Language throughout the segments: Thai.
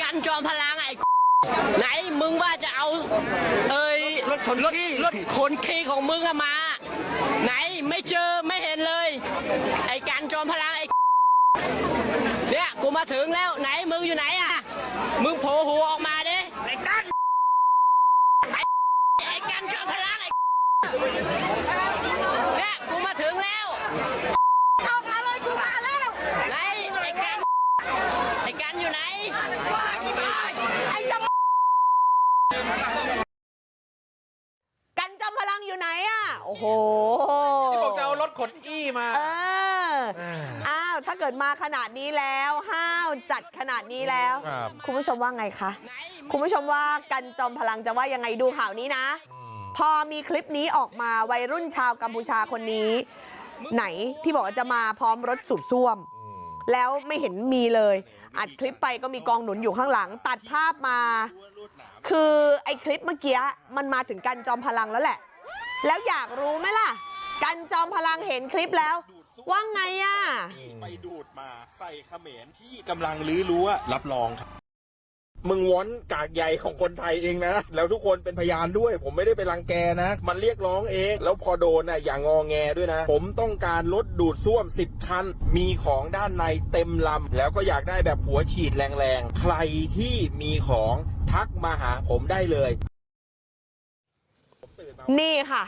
กันจอมพลังไอ้ไหนมึงว่าจะเอา เอ้ยรถขนขี้รถขนขี้ของมึงอะมา ไหนไม่เจอไม่เห็นเลย ไอ้กันจอมพลังไอ้เนี่ยกูมาถึงแล้วไหนมึงอยู่ไหนอะมึงโผล่หัวออกมาดิไอ้กันไอ้กันจอมพลังไอ้เนี่ยกูมาถึงแล้วออกมาเลยกูมาแล้วไหนไอ้กันไอ้กันอยู่ไหนไอ้จอม กันจอมพลังอยู่ไหนอะ โอ้โหที่บอกจะเอารถขนอี้มาเอออ้าวถ้าเกิดมาขนาดนี้แล้วห้าวจัดขนาดนี้แล้วครับคุณผู้ชมว่าไงคะ คุณผู้ชมว่ากันจอมพลังจะว่ายังไงดูข่าวนี้นะ พอมีคลิปนี้ออกมาวัยรุ่นชาวกัมพูชาคนนี้ ไหนที่บอกว่าจะมาพร้อมรถสูบซ่วม แล้วไม่เห็นมีเลยอัดคลิปไปก็มีกองหนุนอยู่ข้างหลัง ตัดภาพมา คือไอ้คลิปเมื่อกี้มันมาถึงกันจอมพลังแล้วแหละ แล้วอยากรู้ไหมล่ะ กันจอมพลังเห็นคลิปแล้ว ว่าไงอะที่ไปดูดมาใส่เขมรที่กำลังลื้อรั้วรับรองครับ มึงว้อนกากใหญ่ของคนไทยเองนะ แล้วทุกคนเป็นพยานด้วย ผมไม่ได้ไปรังแกนะ มันเรียกร้องเอง แล้วพอโดนน่ะอย่างงอแงด้วยนะ ผมต้องการรถดูดซ่วม 10 คัน มีของด้านในเต็มลำ แล้วก็อยากได้แบบหัวฉีดแรงๆ ใครที่มีของทักมาหาผมได้เลย นี่ค่ะ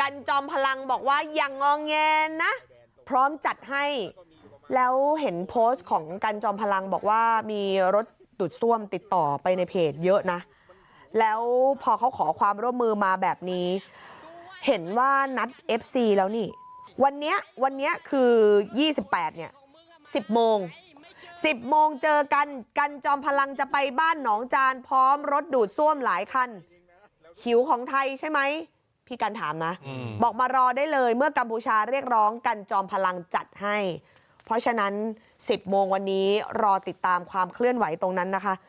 กันจอมพลังบอกว่าอย่างงองแงนะพร้อมจัดให้ แล้วเห็นโพสต์ของกันจอมพลังบอกว่ามีรถดูดซ่วมติดต่อไปในเพจเยอะนะ แล้วพอเขาขอความร่วมมือมาแบบนี้ เห็นว่านัด FC แล้วนี่ วันเนี้ยวันเนี้ยคือ 28 เนี่ย 10 โมง 10 โมงเจอกัน กันจอมพลังจะไปบ้านหนองจาน พร้อมรถดูดซ่วมหลายคัน หิวของไทยใช่ไหม พี่กันถามนะอืมบอกมารอได้เลยเมื่อกัมพูชาเรียกร้องกันจอมพลังจัดให้ เพราะฉะนั้น 10โมงวันนี้รอติดตามความเคลื่อนไหวตรงนั้นนะคะ